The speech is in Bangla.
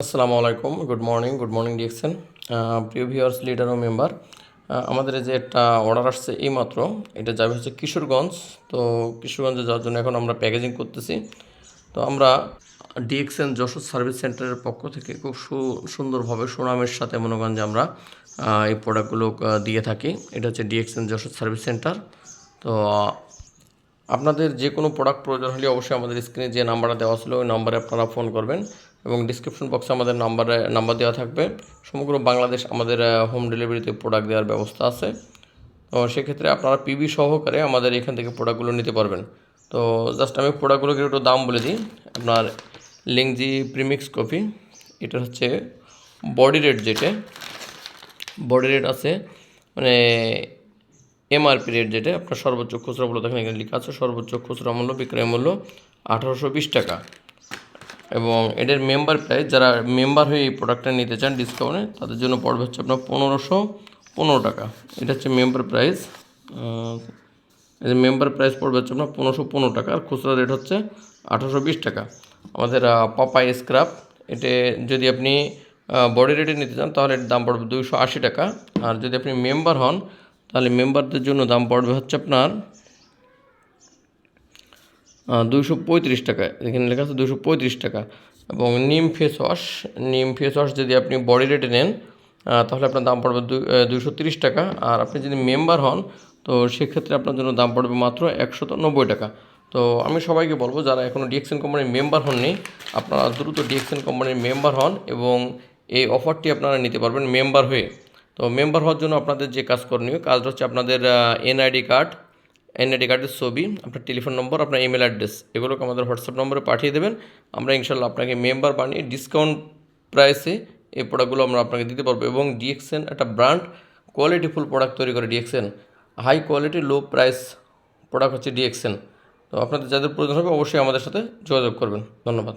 আসসালামু আলাইকুম good morning good morning DXN প্রিয় ভিউয়ার্স লিডার ও মেম্বার আমাদের যে একটা অর্ডার আসছে এইমাত্র, এটা যাবে হচ্ছে কিশোরগঞ্জ। তো কিশোরগঞ্জে যাওয়ার জন্য এখন আমরা প্যাকেজিং করতেছি। তো আমরা ডিএক্সএন যশোর সার্ভিস সেন্টারের পক্ষ থেকে খুব সুন্দরভাবে সুনামের সাথে মনে যে আমরা এই প্রোডাক্টগুলো দিয়ে থাকি। এটা হচ্ছে ডিএক্সএন যশোর সার্ভিস সেন্টার তো আপনাদের যে কোনো প্রোডাক্ট প্রয়োজন হলে অবশ্যই আমাদের স্ক্রিনে যে নাম্বারটা দেওয়া ছিল, ওই নাম্বারে আপনারা ফোন করবেন এবং ডিসক্রিপশন বক্সে আমাদের নাম্বারে নাম্বার দেওয়া থাকবে। সমগ্র বাংলাদেশ আমাদের হোম ডেলিভারিতে প্রোডাক্ট দেওয়ার ব্যবস্থা আছে। তো সেক্ষেত্রে আপনারা পিবি সহকারে আমাদের এখান থেকে প্রোডাক্টগুলো নিতে পারবেন। তো জাস্ট আমি প্রোডাক্টগুলোকে একটু দাম বলে দিই। আপনার লিংজি প্রিমিক্স কফি এটা হচ্ছে বডি রেট যেটা। বডি রেট আছে মানে এমআরপি রেট যেটা, আপনার সর্বোচ্চ খুচরা মূল্য দেখেন এখানে লেখা আছে, সর্বোচ্চ খুচরা মূল্য, বিক্রয় মূল্য আঠারোশো বিশ টাকা। এবং এদের মেম্বার প্রাইস যারা মেম্বার হয়ে এই প্রোডাক্টটা নিতে চান ডিসকাউন্টে তাদের জন্য পড়বে হচ্ছে আপনার পনেরোশো পনেরো টাকা। এটা হচ্ছে মেম্বার প্রাইস এদের মেম্বার প্রাইস পড়বে হচ্ছে আপনার পনেরোশো পনেরো টাকা, আর খুচরা রেট হচ্ছে আঠারোশো বিশ টাকা। আমাদের পাপাই স্ক্রাব এতে যদি আপনি বডি রেটে নিতে চান, তাহলে এর দাম পড়বে দুইশো আশি টাকা। আর যদি আপনি মেম্বার হন তাহলে মেম্বারদের জন্য দাম পড়বে হচ্ছে আপনার দুশো পঁয়ত্রিশ টাকা। এখানে লেখা আছে দুশো পঁয়ত্রিশ টাকা। এবং neem face wash, neem face wash যদি আপনি বডি রেটে নেন তাহলে আপনার দাম পড়বে দুশো তিরিশ টাকা। আর আপনি যদি মেম্বার হন, তো সেক্ষেত্রে আপনার জন্য দাম পড়বে মাত্র একশত নব্বই টাকা। তো আমি সবাইকে বলব, যারা এখনও ডিএক্সএন কোম্পানির মেম্বার হননি, আপনারা দ্রুত ডিএক্সএন কোম্পানির মেম্বার হন এবং এই অফারটি আপনারা নিতে পারবেন মেম্বার হয়ে। তো মেম্বার হওয়ার জন্য আপনাদের যে কাজ করণীয়, কাজটা হচ্ছে আপনাদের এনআইডি কার্ড এনআইডি কার্ডের ছবি, আপনার টেলিফোন নম্বর আপনার ইমেল অ্যাড্রেস এগুলোকে আমাদের হোয়াটসঅ্যাপ নম্বরে পাঠিয়ে দেবেন। আমরা ইনশাল্লাহ আপনাকে মেম্বার বানিয়ে ডিসকাউন্ট প্রাইসে এই প্রোডাক্টগুলো আমরা আপনাকে দিতে পারব। এবং ডিএক্সএন একটা ব্র্যান্ড কোয়ালিটিফুল প্রোডাক্ট তৈরি করে DXN high quality low price product হচ্ছে ডিএক্সএন তো আপনাদের যাদের প্রয়োজন হবে, অবশ্যই আমাদের সাথে যোগাযোগ করবেন। ধন্যবাদ।